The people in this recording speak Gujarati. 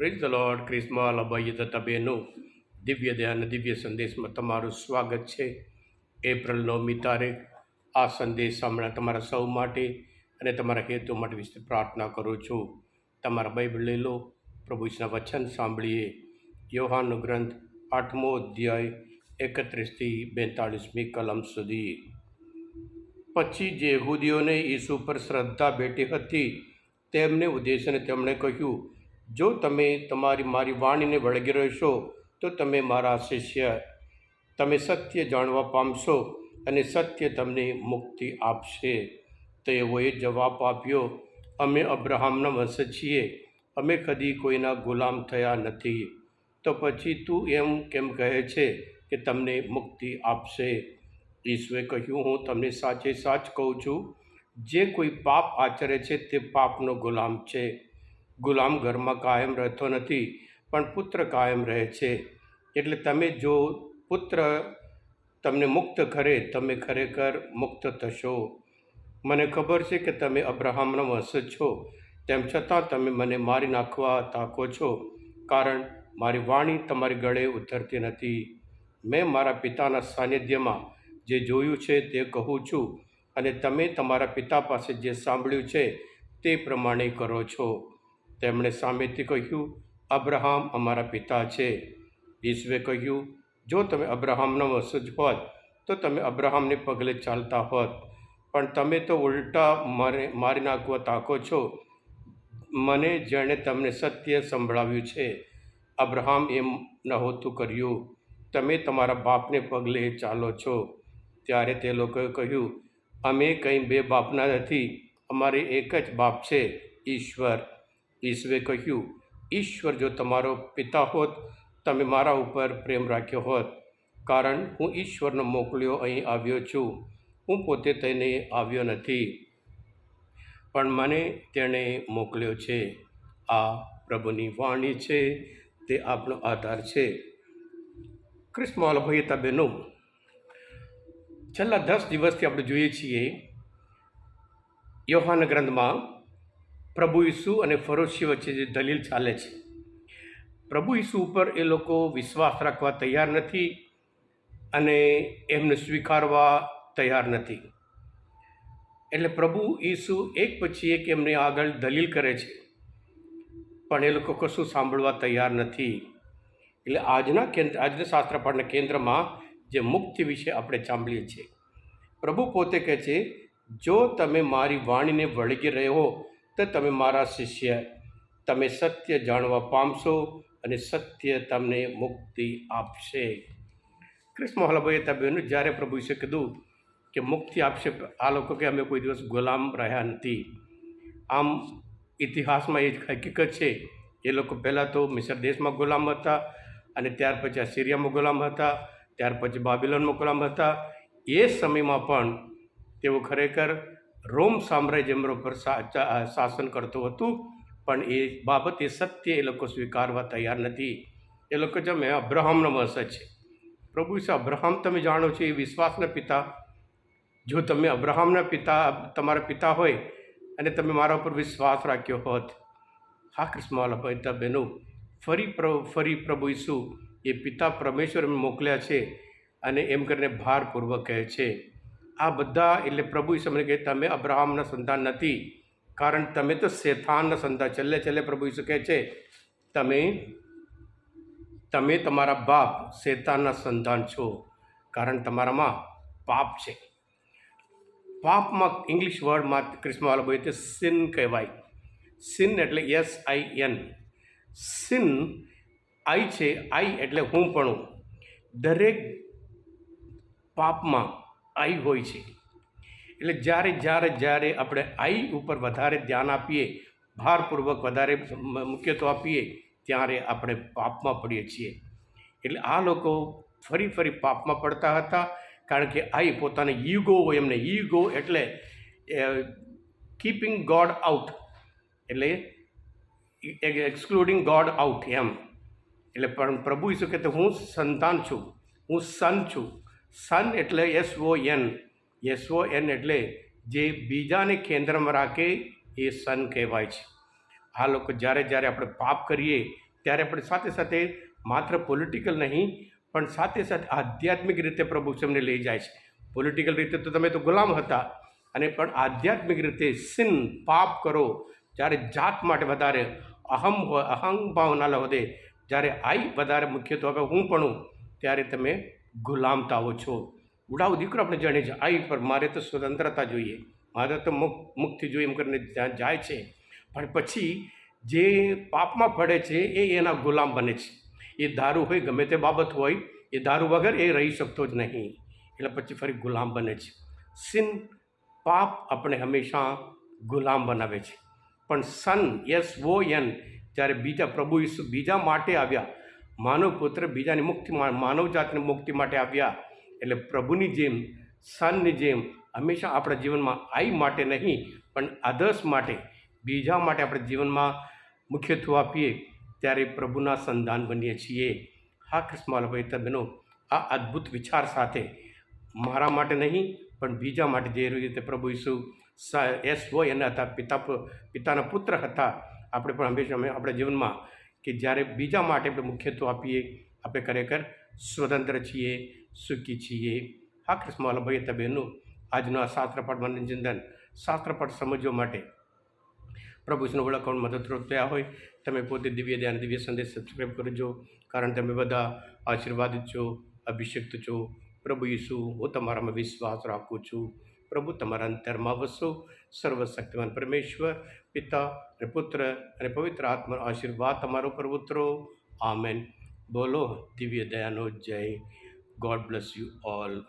પ્રેઝ ધ લોર્ડ ક્રિસ્મા લભાઈએ તથા બહેનો દિવ્ય દયા અને દિવ્ય સંદેશમાં તમારું સ્વાગત છે. એપ્રિલ નવમી તારીખ. આ સંદેશ સાંભળ્યા તમારા સૌ માટે અને તમારા હેતુ માટે વિશે પ્રાર્થના કરું છું. તમારા બાઇબલ લઈ લો. પ્રભુ ઈસના વચન સાંભળીએ. યોહાનનો ગ્રંથ આઠમો અધ્યાય એકત્રીસથી બેતાળીસમી કલમ સુધી. પછી જે યહૂદીઓને ઈસુ પર શ્રદ્ધા બેઠી હતી, તેમને ઉદ્દેશીને તેમણે કહ્યું જો તમે તમારી, મારી વાણીને વળગી રહેશો, તો તમે મારા શિષ્ય, તમે સત્ય જાણવા પામશો અને સત્ય તમને મુક્તિ આપશે. તેઓએ જવાબ આપ્યો, અમે અબ્રાહમના વંશ છીએ. અમે કદી કોઈના ગુલામ થયા નથી. તો પછી તું એમ કેમ કહે છે કે તમને મુક્તિ આપશે? ઈશ્વરે કહ્યું, હું તમને સાચે સાચ કહું છું. જે કોઈ પાપ આચરે છે તે પાપનો ગુલામ છે. ગુલામ ઘરમાં કાયમ રહેતો નથી, પણ પુત્ર કાયમ રહે છે. એટલે તમે જો પુત્ર તમને મુક્ત કરે, તમે ખરેખર મુક્ત થશો. મને ખબર છે કે તમે અબ્રાહમનો વંશ છો. તેમ છતાં તમે મને મારી નાખવા તાકો છો, કારણ મારી વાણી તમારી ગળે ઉતરતી નથી. મેં મારા પિતાના સાનિધ્યમાં જે જોયું છે તે કહું છું, અને તમે તમારા પિતા પાસે જે સાંભળ્યું છે તે પ્રમાણે કરો છો. તેમણે સામેથી કહ્યું, અબ્રાહમ અમારા પિતા છે. ઈશ્વે કહ્યું, જો તમે અબ્રાહમનો વંશજ હોત, તો તમે અબ્રાહમને પગલે ચાલતા હોત. પણ તમે તો ઉલટા મારે, મારી નાખવા તાકો છો. મને જેણે તમને સત્ય સંભળાવ્યું છે. અબ્રાહમ એમ નહોતું કર્યું. તમે તમારા બાપને પગલે ચાલો છો. ત્યારે તે લોકોએ કહ્યું, અમે કંઈ બે બાપના નથી. અમારે એક જ બાપ છે, ઈશ્વર. ઈશ્વરે કહ્યું, ઈશ્વર, જો તમારો પિતા હોત, તમે મારા ઉપર પ્રેમ રાખ્યો હોત. કારણ હું ઈશ્વરનો મોકલ્યો અહીં આવ્યો છું. હું પોતે તેને આવ્યો નથી. પણ મને તેણે મોકલ્યો છે. આ પ્રભુની વાણી છે. તે આપણો આધાર છે. ક્રિસ્મોલ ભાઈ બહેનો છેલ્લા દસ દિવસથી આપણે જોઈએ છીએ, યોહાન ગ્રંથમાં પ્રભુ ઈસુ અને ફરોશી વચ્ચે જે દલીલ ચાલે છે. પ્રભુ ઈસુ ઉપર એ લોકો વિશ્વાસ રાખવા તૈયાર નથી અને એમને સ્વીકારવા તૈયાર નથી. એટલે પ્રભુ ઈસુ એક પછી એક એમને આગળ દલીલ કરે છે, પણ એ લોકો કશું સાંભળવા તૈયાર નથી. એટલે આજના કેન્દ્ર, આજના શાસ્ત્રપાઠના કેન્દ્રમાં જે મુક્તિ વિશે આપણે સાંભળીએ છીએ. પ્રભુ પોતે કહે છે, જો તમે મારી વાણીને વળગી રહ્યો તો તમે મારા શિષ્ય, તમે સત્ય જાણવા પામશો અને સત્ય તમને મુક્તિ આપશે. કૃષ્ણ મહાલભાઈએ તબેનું જ્યારે પ્રભુ વિશે કીધું કે મુક્તિ આપશે, આ લોકો કે અમે કોઈ દિવસ ગુલામ રહ્યા નથી. આમ ઇતિહાસમાં એ હકીકત છે, એ લોકો પહેલાં તો મિસર દેશમાં ગુલામ હતા અને ત્યાર પછી સિરિયામાં ગુલામ હતા, ત્યાર પછી બાબિલોનમાં ગુલામ હતા. એ સમયમાં પણ તેઓ ખરેખર રોમ સામ્રાજ્ય પર શાસન કરતું હતું. પણ એ બાબત સત્ય એ લોકો સ્વીકારવા તૈયાર નથી. એ લોકો જો મેં અબ્રાહમનો વંશ છે. પ્રભુ ઈસુ, અબ્રાહમ તમે જાણો છો એ વિશ્વાસના પિતા. જો તમે અબ્રાહમના પિતા, તમારા પિતા હોય અને તમે મારા ઉપર વિશ્વાસ રાખ્યો હોત. હા, કૃષ્ણ ભાઈ બહેનો, ફરી ફરી પ્રભુ ઈસુ એ પિતા પરમેશ્વર મોકલ્યા છે અને એમ કરીને ભારપૂર્વક કહે છે. આ બધા એટલે પ્રભુ ઈસુ મને કહે, તમે અબ્રાહમના સંતાન નથી. કારણ તમે તો શેતાનના સંતાન. છેલ્લે છેલ્લે પ્રભુ ઈસુ કહે છે, તમે તમે તમારા બાપ શેતાનના સંતાન છો, કારણ તમારામાં પાપ છે. પાપમાં ઇંગ્લિશ વર્ડમાં ક્રિસ્મવાલા બોલે તે સિન કહેવાય. સિન એટલે S I N sin I છે આઈ એટલે હું પણ દરેક પાપમાં આઈ હોય છે. એટલે જ્યારે જ્યારે જ્યારે આપણે આઈ ઉપર વધારે ધ્યાન આપીએ, ભારપૂર્વક વધારે મુખ્યત્વ આપીએ, ત્યારે આપણે પાપમાં પડીએ છીએ. એટલે આ લોકો ફરી ફરી પાપમાં પડતા હતા, કારણ કે આઈ પોતાને ઈગો હોય એમને. ઈગો એટલે કીપિંગ ગોડ આઉટ એટલે એક્સક્લુડિંગ ગોડ આઉટ એમ. એટલે પણ પ્રભુ ઈસુ કહે હું સંતાન છું. હું સન છું. સન એટલે SON SON N. S N એટલે જે બીજાને કેન્દ્રમાં રાખે એ સન કહેવાય છે. આ લોકો જ્યારે જ્યારે આપણે પાપ કરીએ ત્યારે આપણે સાથે સાથે માત્ર પોલિટિકલ નહીં, પણ સાથે સાથે આધ્યાત્મિક રીતે પ્રભુ તમને લઈ જાય છે. પોલિટિકલ રીતે તો તમે તો ગુલામ હતા, અને પણ આધ્યાત્મિક રીતે સિન, પાપ કરો, જ્યારે જાત માટે વધારે અહમ અહંભાવના વધે જ્યારે આઈ વધારે મુખ્યત્વે હું પણ ત્યારે તમે ગુલામતા તાવો છો? ઉડાવ, દીકરો આપણે જાણીએ છીએ. આવી પર મારે તો સ્વતંત્રતા જોઈએ. મારે તો મુક, મુક્તિ જોઈએ એમ કરીને ત્યાં જાય છે. પણ પછી જે પાપમાં પડે છે એ એના ગુલામ બને છે. એ દારૂ હોય, ગમે તે બાબત હોય, એ દારૂ વગર એ રહી શકતો જ નહીં. એટલે પછી ફરી ગુલામ બને છે. સિન, પાપ આપણે હંમેશા ગુલામ બનાવે છે. પણ સન યસ વો એન, જ્યારે બીજા પ્રભુ ઈસુ બીજા માટે આવ્યા માનવ પુત્ર બીજાની મુક્તિ માનવ જાતની મુક્તિ માટે આવ્યા. એટલે પ્રભુની જેમ, સનની જેમ હંમેશા આપણા જીવનમાં આઈ માટે નહીં, પણ આદર્શ માટે, બીજા માટે આપણે જીવનમાં મુખ્યત્વ આપીએ ત્યારે પ્રભુના સંધાન બનીએ છીએ. હા કૃષ્ણ ભાઈ બહેનો, આ અદ્ભુત વિચાર સાથે મારા માટે નહીં, પણ બીજા માટે જે રીતે પ્રભુ ઈસુ એસ હોય એના હતા, પિતા પિતાના પુત્ર હતા, આપણે પણ હંમેશા આપણા જીવનમાં કે જ્યારે બીજા માટે આપણે મુખ્યત્વ આપીએ, આપણે ખરેખર સ્વતંત્ર છીએ, સુખી છીએ. હા, કૃષ્ણ ભાઈ તબેનું આજનો આ શાસ્ત્રપાઠ મનોરંજન શાસ્ત્રપાઠ સમજવા માટે પ્રભુ વિષ્ણુ ઓળખવાનું મદદરૂપ થયા હોય, તમે પોતે દિવ્ય ધ્યાન, દિવ્ય સંદેશ સબસ્ક્રાઈબ કરજો, કારણ તમે બધા આશીર્વાદિત છો, અભિષિક્ત છો. પ્રભુ ઈસુ, હું તમારામાં વિશ્વાસ રાખું છું. પ્રભુ, તમારા અંતરમાં વસો. સર્વશક્તિમાન પરમેશ્વર, પિતા અને પુત્ર અને પવિત્ર આત્માનો આશીર્વાદ તમારો પર ઉતરો આમેન. બોલો, દિવ્ય દયાનો જય. God bless you all